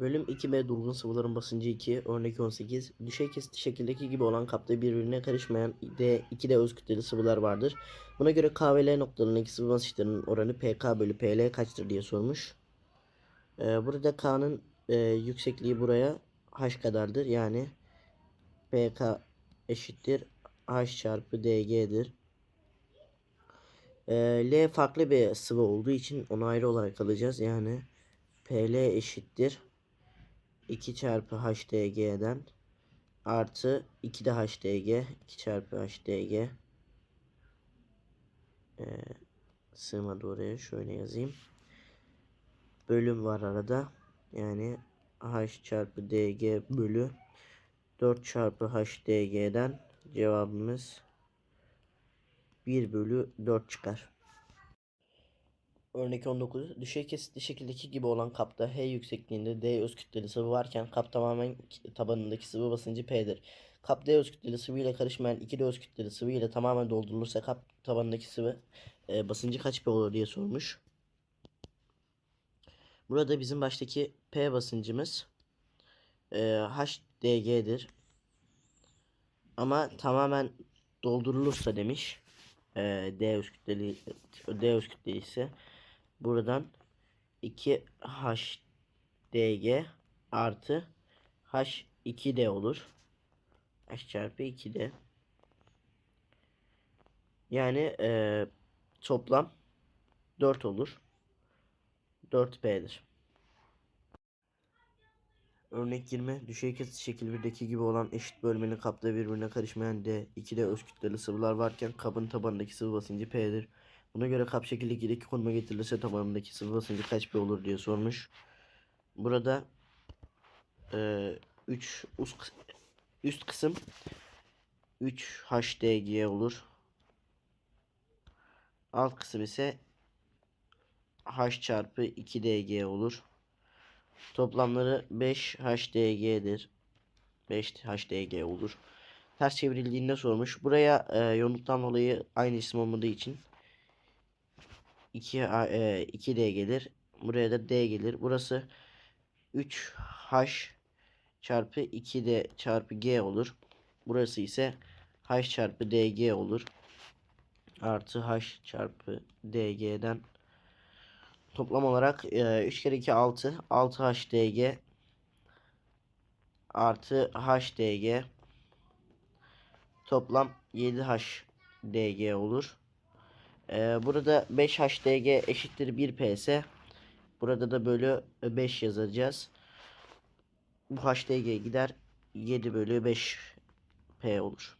Bölüm 2b durgun sıvıların basıncı 2 örnek 18 düşey kesitli şekildeki gibi olan kapta birbirine karışmayan D 2D öz kütleli sıvılar vardır. Buna göre K ve L noktalarındaki sıvı basınçlarının oranı PK bölü PL kaçtır diye sormuş. Ee, burada K'nın e, yüksekliği buraya H kadardır. Yani PK eşittir H çarpı DG'dir. Ee, L farklı bir sıvı olduğu için onu ayrı olarak alacağız. Yani PL eşittir 2 çarpı HDG'den artı 2 de HDG 2 çarpı HDG ee, sığmadı oraya. Şöyle yazayım. Bölüm var arada. Yani H çarpı DG bölü 4 çarpı HDG'den cevabımız 1 bölü 4 çıkar. Örnek 19. Düşey kesitli şekildeki gibi olan kapta H yüksekliğinde D öz kütleli sıvı varken kap tamamen tabanındaki sıvı basıncı P'dir. Kap D öz kütleli sıvı ile karışmayan 2 D öz kütleli sıvı ile tamamen doldurulursa kap tabanındaki sıvı e, basıncı kaç P olur diye sormuş. Burada bizim baştaki P basıncımız e, HDG'dir. Ama tamamen doldurulursa demiş. E, D öz kütleli D öz kütleli ise buradan 2 HDG artı H2D olur. H çarpı 2D. Yani e, toplam 4 olur. 4P'dir. Örnek 20. Düşey kesit şekil 1'deki gibi olan eşit bölmenin kapta birbirine karışmayan D, 2D öz kütleli sıvılar varken kabın tabanındaki sıvı basıncı P'dir. Buna göre kap şekil 2'deki konuma getirilirse tabanındaki sıvı basıncı kaç P olur diye sormuş. Burada 3 üst, üst kısım 3 HDG olur. Alt kısım ise H çarpı 2DG olur. Toplamları 5 HDG'dir. 5 HDG olur. Ters çevrildiğinde sormuş. Buraya e, yoğunluktan dolayı aynı isim olmadığı için 2 e, 2D gelir. Buraya da D gelir. Burası 3H çarpı 2D çarpı G olur. Burası ise H çarpı DG olur. Artı H çarpı DG'den Toplam olarak e, 3 kere 2 6. 6 HDG artı HDG toplam 7 HDG olur. E, burada 5 HDG eşittir 1 P ise burada da bölü 5 yazacağız. Bu HDG gider 7 bölü 5 P olur.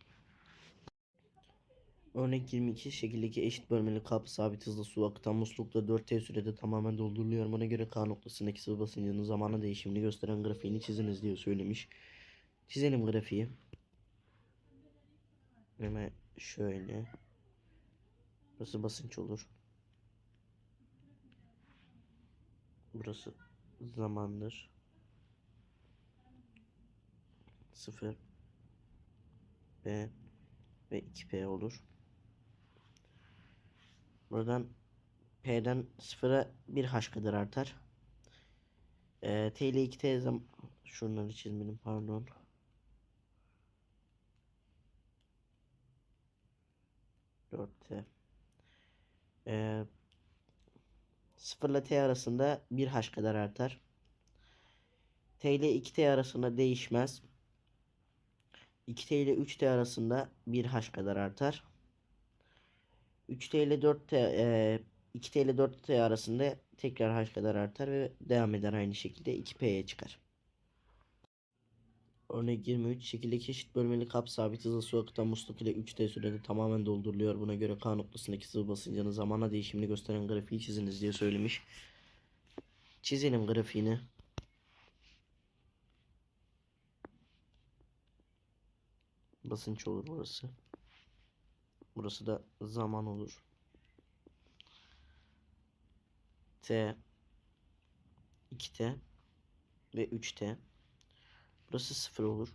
Örnek 22 şekildeki eşit bölmeli kap sabit hızla su akıtan muslukla 4T sürede tamamen dolduruluyor. Buna göre K noktasındaki sıvı basıncının zamanla değişimini gösteren grafiğini çiziniz diyor söylemiş. Çizelim grafiği. Hemen şöyle. Burası basınç olur. Burası zamandır. 0 B ve 2P olur. Buradan P'den 0'a 1 H kadar artar. Ee, T ile 2T zam şunları çizmedim pardon. Dört T. Ee, 0 ile T arasında 1 H kadar artar. T ile 2T arasında değişmez. 2T ile 3T arasında 1 H kadar artar. 3T ile 4T e, 2T ile 4T arasında tekrar H kadar artar ve devam eder aynı şekilde 2P'ye çıkar. Örnek 23 şekildeki eşit bölmeli kap sabit hızla su akıtan musluk ile 3T sürede tamamen dolduruluyor. Buna göre K noktasındaki sıvı basıncının zamana değişimini gösteren grafiği çiziniz diye söylemiş. Çizelim grafiğini. Basınç olur burası. Burası da zaman olur. T 2T ve 3T. Burası 0 olur.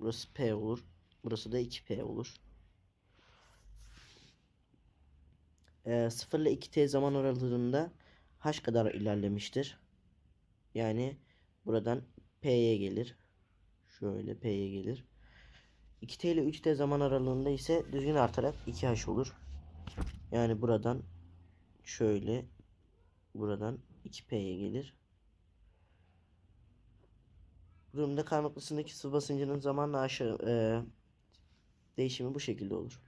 Burası P olur. Burası da 2P olur. Ee, 0 ile 2T zaman aralığında H kadar ilerlemiştir. Yani Buradan P'ye gelir. Şöyle P'ye gelir. 2T ile 3T zaman aralığında ise düzgün artarak 2H olur. Yani buradan şöyle buradan 2P'ye gelir. Durumda kaymaklısındaki sıvı basıncının zamanla aşağı eee, değişimi bu şekilde olur.